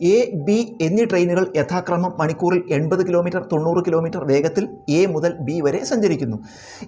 A B എന്നീ ട്രെയിനുകൾ യഥാക്രമം മണിക്കൂറിൽ എൺപത് കിലോമീറ്റർ തൊണ്ണൂറ് കിലോമീറ്റർ വേഗത്തിൽ എ മുതൽ ബി വരെ സഞ്ചരിക്കുന്നു.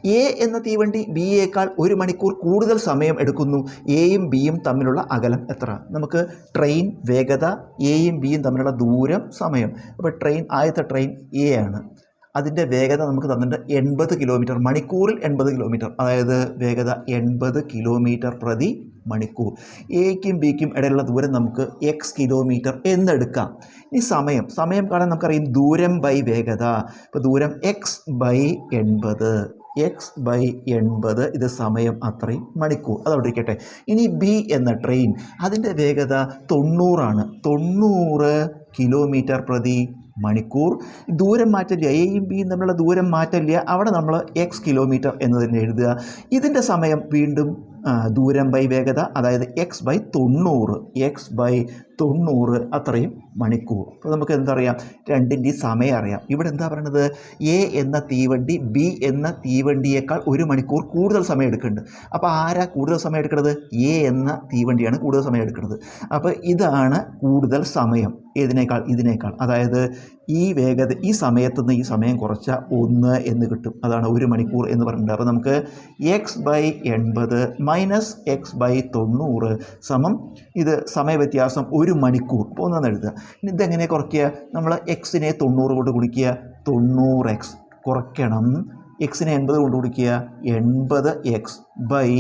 എ എന്ന തീവണ്ടി ബിയേക്കാൾ ഒരു മണിക്കൂർ കൂടുതൽ സമയം എടുക്കുന്നു. എയും ബിയും തമ്മിലുള്ള അകലം എത്ര? നമുക്ക് ട്രെയിൻ വേഗത എയും ബിയും തമ്മിലുള്ള ദൂരം സമയം. അപ്പോൾ ട്രെയിൻ ആദ്യത്തെ ട്രെയിൻ എ ആണ്. അതിന്റെ വേഗത നമുക്ക് തന്നിട്ടുണ്ട് എൺപത് കിലോമീറ്റർ മണിക്കൂറിൽ എൺപത് കിലോമീറ്റർ. അതായത് വേഗത എൺപത് കിലോമീറ്റർ പ്രതി മണിക്കൂർ. എക്കും ബിക്കും ഇടയിലുള്ള ദൂരം നമുക്ക് എക്സ് കിലോമീറ്റർ എന്നെടുക്കാം. ഇനി സമയം. സമയം കാണാൻ നമുക്കറിയാം ദൂരം ബൈ വേഗത. ഇപ്പോൾ ദൂരം എക്സ് ബൈ എൺപത്. എക്സ് ബൈ എൺപത് ഇത് സമയം അത്രയും മണിക്കൂർ. അതവിടെ ഇരിക്കട്ടെ ഇനി ബി എന്ന ട്രെയിൻ അതിന്റെ വേഗത തൊണ്ണൂറാണ്. തൊണ്ണൂറ് കിലോമീറ്റർ പ്രതി മണിക്കൂർ ദൂരം മാറ്റില്ല എയും ബിയും തമ്മിലുള്ള ദൂരം മാറ്റില്ല അവിടെ നമ്മൾ എക്സ് കിലോമീറ്റർ എന്ന് തന്നെ എഴുതുക. ഇതിന്റെ സമയം വീണ്ടും ദൂരം ബൈ വേഗത അതായത് എക്സ് ബൈ തൊണ്ണൂറ് എക്സ് ബൈ തൊണ്ണൂറ് അത്രയും മണിക്കൂർ. അപ്പോൾ നമുക്ക് എന്തറിയാം? രണ്ടിന്റെ സമയം അറിയാം. ഇവിടെ എന്താ പറയണത്? എ എന്ന തീവണ്ടി ബി എന്ന തീവണ്ടിയേക്കാൾ ഒരു മണിക്കൂർ കൂടുതൽ സമയം എടുക്കുന്നുണ്ട്. അപ്പോൾ ആരാ കൂടുതൽ സമയം എടുക്കുന്നത് എ എന്ന തീവണ്ടിയാണ് കൂടുതൽ സമയം എടുക്കുന്നത് അപ്പോൾ ഇതാണ് കൂടുതൽ സമയം. ഏതിനേക്കാൾ? ഇതിനേക്കാൾ. അതായത് ഈ വേഗത ഈ സമയത്ത് നിന്ന് ഈ സമയം കുറച്ച ഒന്ന് എന്ന് കിട്ടും. അതാണ് ഒരു മണിക്കൂർ എന്ന് പറഞ്ഞിട്ടുണ്ട്. അപ്പോൾ നമുക്ക് എക്സ് ബൈ എൺപത് മൈനസ് എക്സ് ബൈ തൊണ്ണൂറ് സമം ഇത് സമയവ്യത്യാസം ഒരു മണിക്കൂർ. ഒന്നെന്ന് എഴുതുക. ഇനി ഇതെങ്ങനെ കുറയ്ക്കുക? നമ്മൾ എക്സിനെ തൊണ്ണൂറ് കൊണ്ട് കുടിക്കുക തൊണ്ണൂറ് എക്സ് കുറയ്ക്കണം. എക്സിനെ എൺപത് കൊണ്ട് കുടിക്കുക എൺപത് എക്സ് ബൈ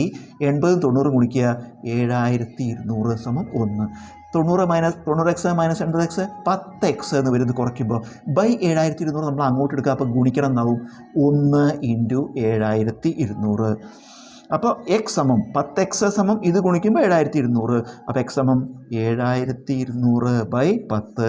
എൺപതും തൊണ്ണൂറും കുടിക്കുക ഏഴായിരത്തി ഇരുന്നൂറ് സമം ഒന്ന്. തൊണ്ണൂറ് മൈനസ് തൊണ്ണൂറ് എക്സ് മൈനസ് എൺപത് എക്സ് പത്ത് എക്സ് എന്ന് വരുന്നത് കുറയ്ക്കുമ്പോൾ ബൈ ഏഴായിരത്തി ഇരുന്നൂറ് നമ്മൾ അങ്ങോട്ട് എടുക്കുക. അപ്പോൾ ഗുണിക്കണം എന്നാവും. ഒന്ന് ഇന്റു ഏഴായിരത്തി ഇരുന്നൂറ് അപ്പോൾ എക്സ് സമം പത്ത് എക്സ് സമം ഇത് ഗുണിക്കുമ്പോൾ ഏഴായിരത്തി ഇരുന്നൂറ്. അപ്പോൾ എക്സ് സമം ഏഴായിരത്തി ഇരുന്നൂറ് ബൈ പത്ത്.